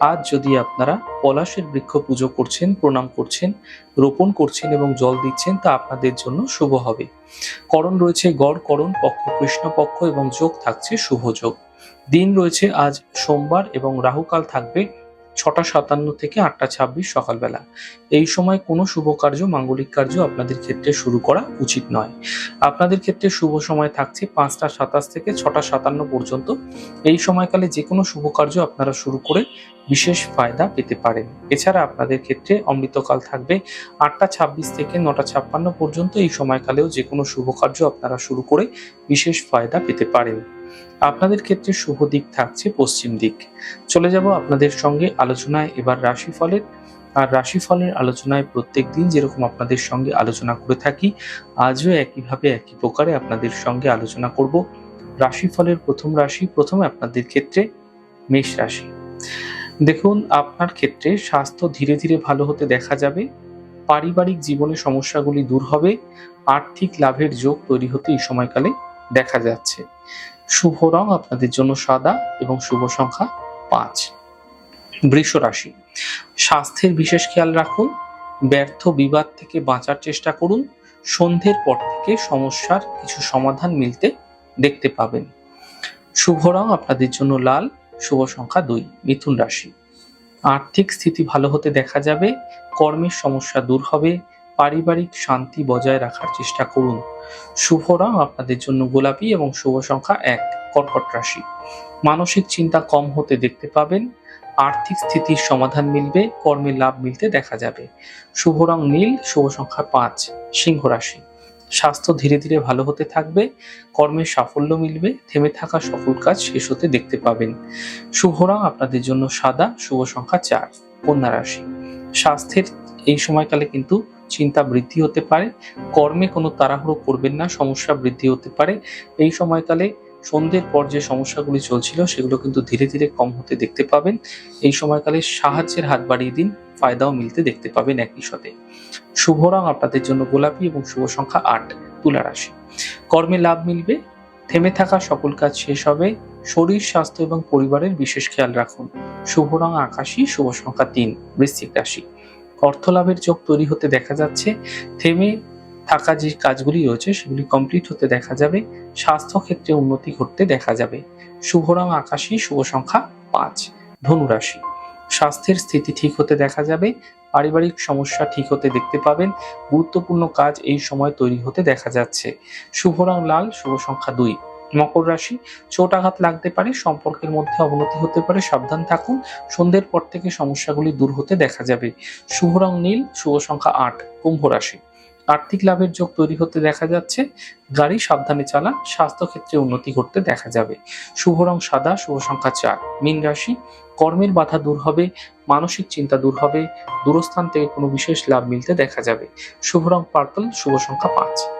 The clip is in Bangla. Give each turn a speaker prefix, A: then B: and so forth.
A: আজ যদি আপনারা পলাশের বৃক্ষ পুজো করছেন, প্রণাম করছেন, রোপণ করছেন এবং জল দিচ্ছেন, তা আপনাদের জন্য শুভ হবে। করণ রয়েছে গড় করণ, পক্ষ কৃষ্ণপক্ষ এবং যোগ থাকছে শুভ যোগ। দিন রয়েছে আজ সোমবার এবং রাহুকাল থাকবে ছটা সাতান্ন থেকে আটটা ছাব্বিশ সকালবেলা। এই সময় কোনো শুভ কার্য, মাঙ্গলিক কার্য আপনাদের ক্ষেত্রে শুরু করা উচিত নয়। আপনাদের ক্ষেত্রে শুভ সময় থাকছে পাঁচটা সাতাশ থেকে ছটা সাতান্ন পর্যন্ত। এই সময়কালে যে কোনো শুভ কার্য আপনারা শুরু করে বিশেষ ফায়দা পেতে পারেন। এছাড়া আপনাদের ক্ষেত্রে অমৃতকাল থাকবে আটটা ছাব্বিশ থেকে নটা ছাপ্পান্ন পর্যন্ত। এই সময়কালেও যে কোনো শুভ কার্য আপনারা শুরু করে বিশেষ ফায়দা পেতে পারেন। আপনাদের ক্ষেত্রে শুভ দিক থাকছে পশ্চিম দিক। চলে যাব আপনাদের সঙ্গে আলোচনায়। এবার রাশিফলের, আর রাশিফলের আলোচনায় প্রত্যেক দিন যেরকম আপনাদের সঙ্গে আলোচনা করে থাকি, আজও একইভাবে একই প্রকারে আপনাদের সঙ্গে আলোচনা করব। রাশিফলের প্রথম রাশি, প্রথমে আপনাদের ক্ষেত্রে মেষ রাশি। দেখুন, আপনার ক্ষেত্রে স্বাস্থ্য ধীরে ধীরে ভালো হতে দেখা যাবে। পারিবারিক জীবনে সমস্যাগুলি দূর হবে। আর্থিক লাভের যোগ তৈরি হতে এই সময়কালে দেখা যাচ্ছে। শুভ রং আপনাদের জন্য সাদা এবং শুভ সংখ্যা পাঁচ। বৃষ রাশি, স্বাস্থ্যের বিশেষ খেয়াল রাখুন, ব্যর্থ বিবাদ থেকে বাঁচার চেষ্টা করুন, সন্ধ্যের পর থেকে সমস্যার কিছু সমাধান মিলতে দেখতে পাবেন। শুভ রং আপনাদের জন্য লাল, শুভ সংখ্যা দুই, মিথুন রাশি। আর্থিক স্থিতি ভালো হতে দেখা যাবে, কর্মের সমস্যা দূর হবে পারিবারিক শান্তি বজায় রাখার চেষ্টা করুন। শুভ রং আপনাদের জন্য গোলাপি এবং শুভ সংখ্যা এক, কর্কট রাশি। মানসিক চিন্তা কম হতে দেখতে পাবেন, আর্থিক স্থিতির সমাধান মিলবে, কর্মে লাভ মিলতে দেখা যাবে। শুভ রং নীল, শুভ সংখ্যা পাঁচ, সিংহ রাশি। স্বাস্থ্য ধীরে ধীরে ভালো হতে থাকবে কর্মের সাফল্য মিলবে, থেমে থাকা সফল কাজ শেষ হতে দেখতে পাবেন। শুভ রং আপনাদের জন্য সাদা, শুভ সংখ্যা চার, কন্যা রাশি। স্বাস্থ্যের এই সময়কালে কিন্তু চিন্তা বৃদ্ধি হতে পারে, কর্মে কোনো তাড়াহুড়ো করবেন না, সমস্যা বৃদ্ধি হতে পারে। এই সময়কালে সন্ধ্যের পর যে সমস্যাগুলি চলছিল সেগুলো কিন্তু ধীরে ধীরে কম হতে দেখতে পাবেন। এই সময়কালে সাহায্যের হাত বাড়িয়ে দিন, ফায়দাও মিলতে দেখতে পাবেন একই সাথে। শুভ রং আপনাদের জন্য গোলাপি এবং শুভ সংখ্যা আট, তুলা রাশি। কর্মে লাভ মিলবে, থেমে থাকা সকল কাজ শেষ হবে, শরীর, স্বাস্থ্য এবং পরিবারের বিশেষ খেয়াল রাখুন। শুভ রং আকাশী, শুভ সংখ্যা তিন, বৃশ্চিক রাশি। অর্থ লাভের যোগ তৈরি হতে দেখা যাচ্ছে। থেমে থাকা যে কাজগুলি রয়েছে, সেগুলি কমপ্লিট হতে দেখা যাবে। স্বাস্থ্য ক্ষেত্রে উন্নতি ঘটতে দেখা যাবে। শুভ রং আকাশী শুভ সংখ্যা পাঁচ, ধনুরাশি। স্বাস্থ্যের স্থিতি ঠিক হতে দেখা যাবে। পারিবারিক সমস্যা ঠিক হতে দেখতে পাবেন। গুরুত্বপূর্ণ কাজ এই সময় তৈরি হতে দেখা যাচ্ছে। শুভ রং লাল, শুভ সংখ্যা দুই। মকর রাশি, চোট আঘাত লাগতে পারে, সম্পর্কের মধ্যে অবনতি হতে পারে, সাবধান থাকুন, সন্ধ্যের পর থেকে সমস্যাগুলি দূর হতে দেখা যাবে। শুভ রং নীল, শুভ সংখ্যা আট, কুম্ভ রাশি। আর্থিক লাভের যোগ তৈরি হতে দেখা যাচ্ছে, গাড়ি সাবধানে চালান স্বাস্থ্য ক্ষেত্রে উন্নতি ঘটতে দেখা যাবে। শুভ রং সাদা, শুভ সংখ্যা চার, মীন রাশি। কর্মের বাধা দূর হবে, মানসিক চিন্তা দূর হবে, দূরস্থান থেকে কোনো বিশেষ লাভ মিলতে দেখা যাবে। শুভ রং পার্পল, শুভ সংখ্যা পাঁচ।